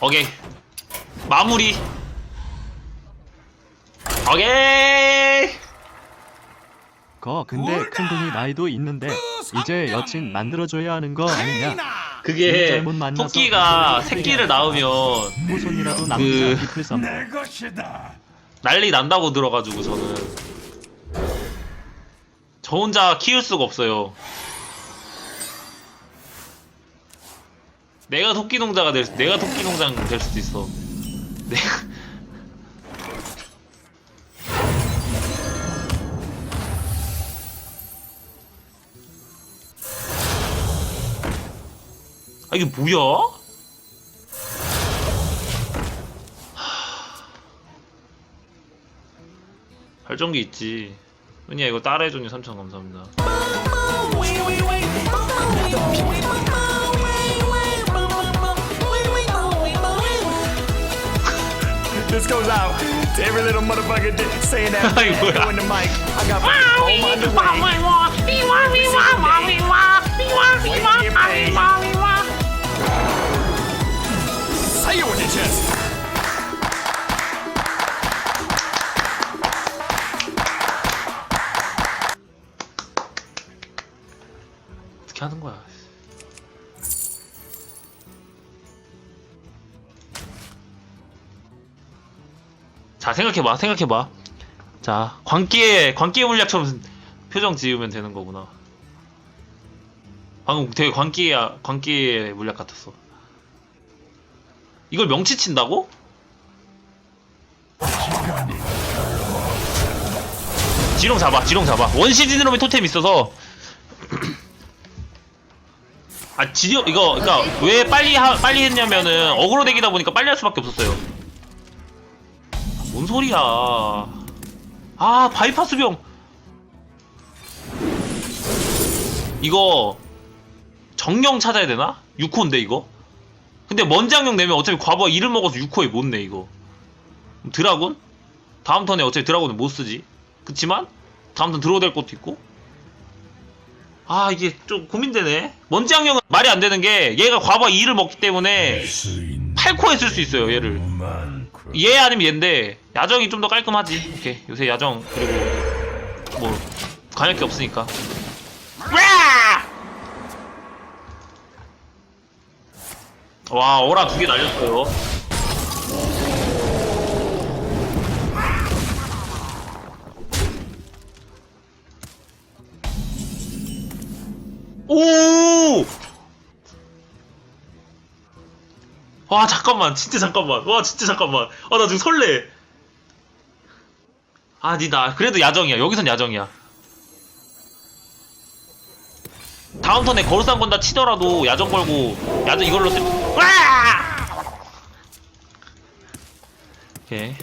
오케이 마무리 오케이 거 근데 큰 돈이 나이도 있는데 이제 여친 만들어줘야 하는 거 아니냐? 그게 토끼가 새끼를 낳으면 후손이라도 남자 그- 깊을 썸. 내 것이다. 난리 난다고 들어가지고 저는 저 혼자 키울 수가 없어요. 내가 토끼 농자가 될 수, 내가 토끼 농장 될 수도 있어. 내가 아 이게 뭐야? 발전기 있지. 은희야 이거 따라해줘니 3천 감사합니다. goes out to every little motherfucker di- saying that I will. in the mic. I got fucking home. Wee wah wah wah wah wah wah wah wah. 자 생각해봐 생각해봐. 자 광기의 광기의 물약처럼 표정 지으면 되는 거구나. 방금 되게 광기의 광기의 물약 같았어. 이걸 명치 친다고? 지렁 잡아 지렁 잡아. 원시지드롬의 토템 있어서. 아 지려 이거 그러니까 왜 빨리 하, 빨리 했냐면은 어그로 대기다 보니까 빨리 할 수밖에 없었어요. 뭔 소리야? 아 바이파스 병 이거 정령 찾아야 되나? 6호인데 이거? 근데 먼지항령 내면 어차피 과부하 1을 먹어서 6호에 못 내 이거. 드라군? 다음 턴에 어차피 드라군을 못 쓰지. 그치만 다음 턴 들어오될 것도 있고 아 이게 좀 고민되네 먼지항령은 말이 안 되는 게 얘가 과부하 2를 먹기 때문에 8코에 쓸 수 있어요 얘를 얘 아니면 얘인데 야정이 좀 더 깔끔하지. 오케이 요새 야정 그리고 뭐 관역기 없으니까. 와 오라 두 개 날렸어요. 오! 와 잠깐만. 진짜 잠깐만. 와 진짜 잠깐만. 아 나 지금 설레. 아니다 그래도 야정이야. 여기선 야정이야. 다음 턴에 거울상 건다 치더라도 야정 걸고 야정 이걸로 쓰 와! 오케이.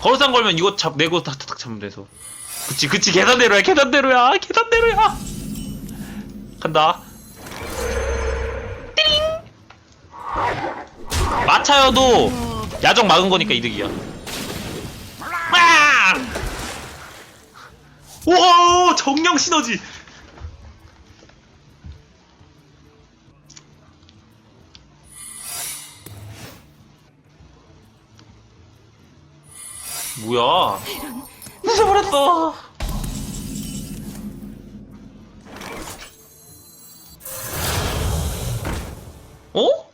거울상 걸면 이거 잡 내고 탁탁 잡으면 돼서 그치 그치 계단대로야 계단대로야 계단대로야. 간다. 띠링! 마차여도 야정 막은 거니까 이득이야. 와! 와 정령 시너지. 뭐야 부숴버렸어 어?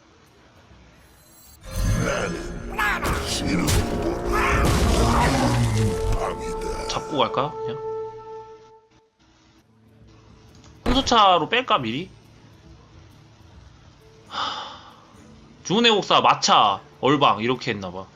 잡고 갈까 그냥? 홍수차로 뺄까 미리? 하... 주문의 곡사 마차 얼방 이렇게 했나봐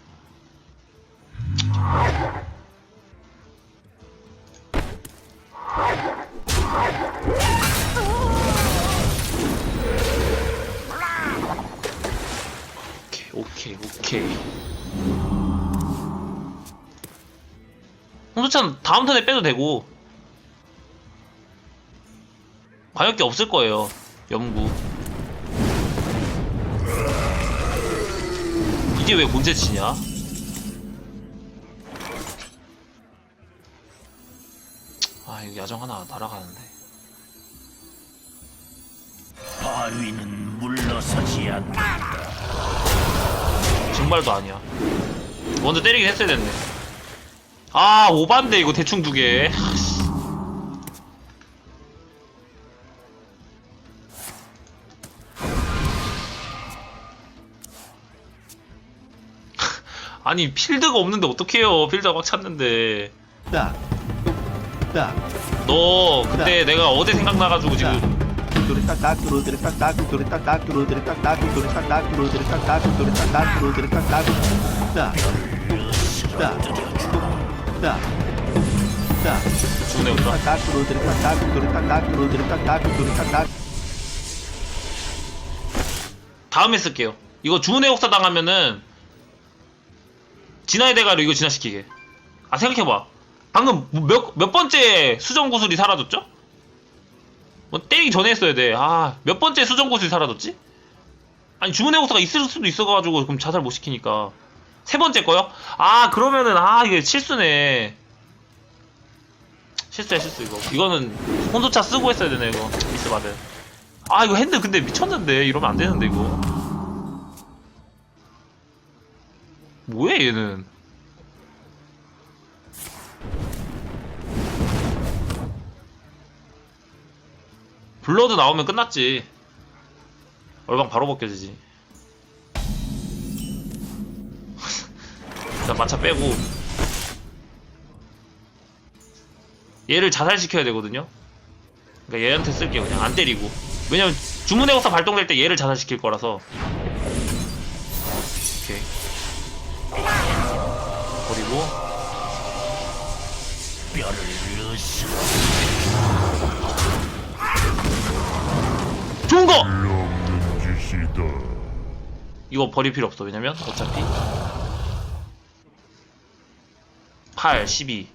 오케이 오케이 홍수찬 다음 턴에 빼도 되고. 관역기 없을 거예요 연구. 이게 왜 문제치냐 아 이거 야정 하나 날아가는데 바위는 물러서지 않는다. 증발도 아니야. 먼저 때리긴 했어야 됐네. 아, 오반데, 이거 대충 두 개. 하씨. 아니, 필드가 없는데 어떡해요. 필드가 꽉 찼는데. 딱, 딱, 너 근데 네. 내가 어제 생각나가지고 지금. 죽네온다 다음에 쓸게요. 이거 주문의 역사 당하면은 진화의 대가로 이거 진화시키게. 아 생각해봐. 방금 몇, 몇 번째 수정 구슬이 사라졌죠? 뭐 때리기 전에 했어야 돼. 아 몇 번째 수정 구슬이 사라졌지? 아니 주문의 역사가 있을 수도 있어가지고 그럼 자살 못 시키니까 세 번째 거요? 아 그러면은 아 이게 실수네. 실수야 실수 이거. 이거는 혼소차 쓰고 했어야 되네 이거 미스 받은. 아 이거 핸드 근데 미쳤는데 이러면 안 되는데 이거 뭐야 얘는 블러드 나오면 끝났지. 얼방 바로 벗겨지지. 일단 마차 빼고. 얘를 자살시켜야 되거든요. 그러니까 얘한테 쓸게요. 그냥 안 때리고. 왜냐면 주문의 역사 발동될 때 얘를 자살시킬 거라서. 오케이. 버리고. 뼈를 좋은 거! 이거 버릴 필요 없어 왜냐면 어차피. 8, 12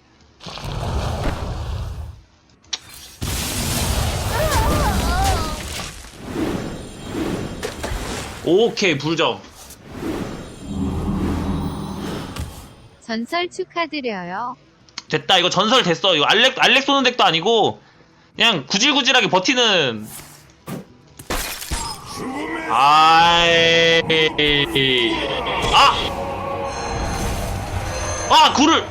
오케이 불정. 전설 축하드려요. 됐다 이거 전설 됐어. 이거 알렉 알렉 쏘는 덱도 아니고 그냥 구질구질하게 버티는 아이 아! 아 굴을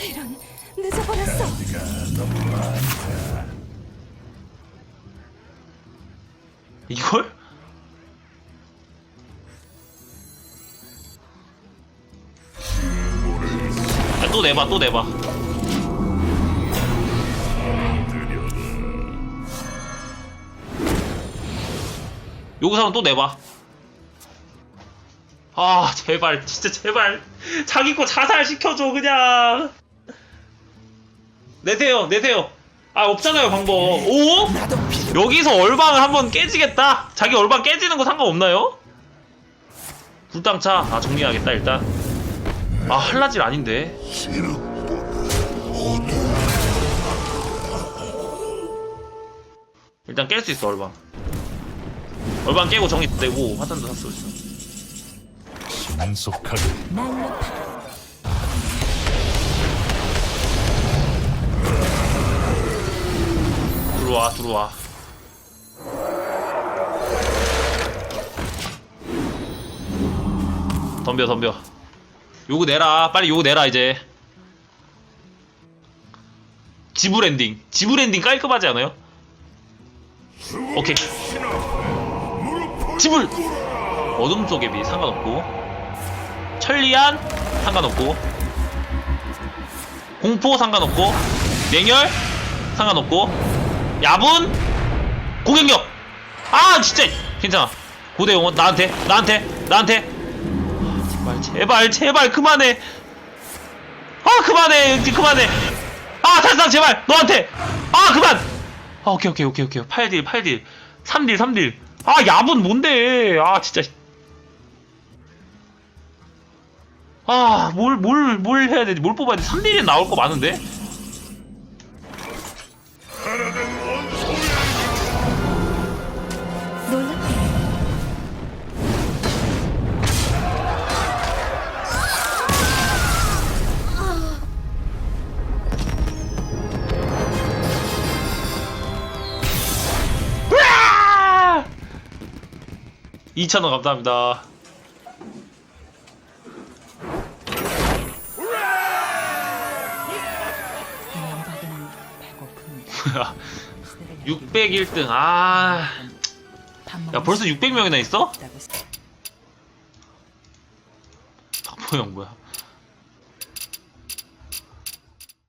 이런 늦어버렸어. 이걸? 아, 또 내봐 또 내봐 요구사는 또 내봐. 아 제발 진짜 제발. 자기 거 자살 시켜줘 그냥. 내세요 내세요. 아 없잖아요 방법. 오? 여기서 얼방을 한번 깨지겠다? 자기 얼방 깨지는 거 상관없나요? 굴땅차. 아 정리하겠다 일단. 아 한라질 아닌데. 일단 깰 수 있어 얼방 얼방 깨고 정리 되고 화산도 샀어 있어 신속하게. 들어와 들어와. 덤벼 덤벼. 요거 내라. 빨리 요거 내라 이제. 지불 엔딩 깔끔하지 않아요? 오케이 지불! 어둠 속의 빛 상관없고. 천리안? 상관없고. 공포? 상관없고. 냉혈 상관없고. 야분? 고갱력! 아 진짜! 괜찮아. 고대 용원 나한테 나한테 나한테. 아, 제발 제발 제발 그만해. 아 그만해 그만해. 아 탈상 제발 너한테. 아 그만. 아 오케이 오케이 오케이 오케이. 8딜 8딜. 3딜 3딜 아 야분 뭔데? 아 진짜. 아뭘 뭘 뭘 해야 되지? 뭘 뽑아야 돼 3딜이 나올 거 많은데? 놀랍게 2,000원 감사합니다. 양박은 배고픕니다. 601등. 아. 야, 벌써 600명이나 있어? 박보영 뭐야?